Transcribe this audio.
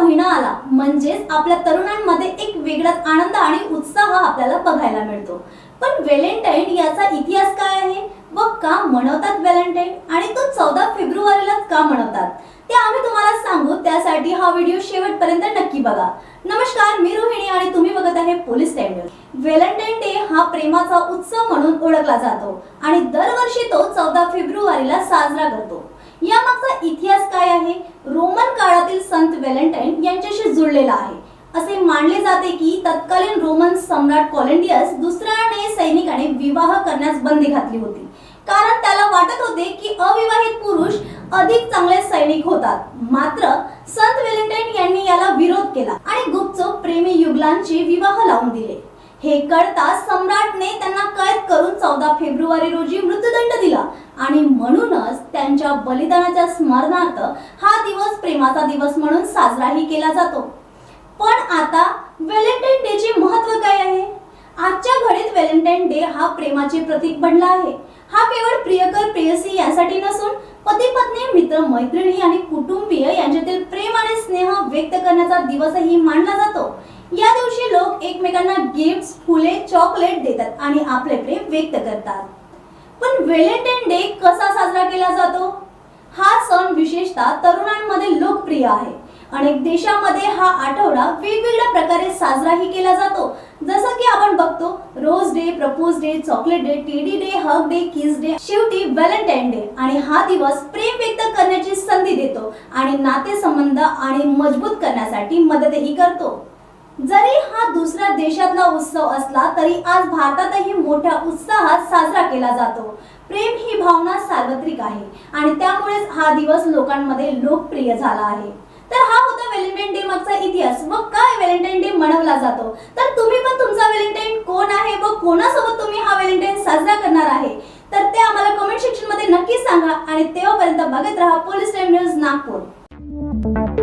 म्हणजेच आपल्या तरुणांमध्ये एक वेगळाच आनंद आणि उत्साह आपल्याला बघायला मिळतो. पण व्हॅलेंटाईन याचा इतिहास काय आहे? व का मनवतात व्हॅलेंटाईन? आणि तो चौदा फेब्रुवारीलाच का मनवतात? ते आम्ही तुम्हाला सांगू त्यासाठी हा व्हिडिओ शेवटपर्यंत नक्की बघा. नमस्कार मी रोहिणी आणि तुम्ही बघत आहे पोलीस टाइम व्हॅलेंटाईन डे हा प्रेमाचा उत्सव म्हणून ओळखला जातो आणि दरवर्षी तो चौदा फेब्रुवारीला साजरा करतो. यामागचा इतिहास काय आहे? रोमन काळातील संत व्हॅलेंटाईन यांच्याशी जुळलेला आहे. असे मानले जाते की तत्कालीन रोमन सम्राट कॉलेंडियस दुसऱ्याने सैनिकाने विवाह करण्यास बंदी घातली होती. कारण त्याला वाटत होते की अविवाहित पुरुष अधिक चांगले सैनिक होतात. मात्र संत व्हॅलेंटाईन यांनी याला विरोध केला आणि गुपचूप प्रेमी युगलांचे विवाह लावून दिले. हे कळता सम्राटने त्यांना कैद करून चौदा फेब्रुवारी रोजी मृत्यूदंड दिला. आणि म्हणूनच त्यांच्या बलिदानाच्या स्मरणार्थ हा दिवस प्रेमाचा दिवस म्हणून साजराही केला जातो. पण आता व्हॅलेंटाईन डे चे महत्त्व काय आहे? आजच्या घडीत व्हॅलेंटाईन डे हा प्रेमाचे प्रतीक बनला आहे. हा केवळ प्रियकर प्रेयसी यासाठी नसून पती मित्र मैत्रिणी आणि कुटुंबीय यांच्यातील प्रेम आणि स्नेह व्यक्त करण्याचा दिवसही मानला जातो. या दिवशी लोक एकमेकांना गिफ्ट फुले चॉकलेट देतात आणि आपले प्रेम व्यक्त करतात. पण व्हॅलेंटाईन डे कसा साजरा केला जातो? हा सण विशेषतः तरुणांमध्ये लोकप्रिय आहे. अनेक देशांमध्ये हा आठवडा वेगवेगळ्या प्रकारे साजराही केला जातो. जसं बघतो rose day propose day chocolate day teddy day hug day kiss day शेवटी व्हॅलेंटाईन डे. आणि हा दिवस प्रेम व्यक्त करण्याची संधी देतो आणि नातेसंबंध आणि मजबूत करण्यासाठी मदतही करतो. जरी हा दुसऱ्या देशातला उत्सव असला तरी आज भारतातही मोठ्या उत्साहात साजरा केला जातो. प्रेम ही भावना सार्वत्रिक आहे आणि त्यामुळेच हा दिवस लोकांमध्ये लोकप्रिय झाला आहे. तर हा होता व्हॅलेंटाईन डे मागचा इतिहास. व काय व्हॅलेंटाईन डे मनवला जातो? तर कोणासोबत तुम्ही हा व्हॅलेंटाईन साजरा करणार आहे? तर ते आम्हाला कमेंट सेक्शनमध्ये नक्की सांगा आणि तेव्हापर्यंत बघत राहा पोलीस टाइम न्यूज नागपूर.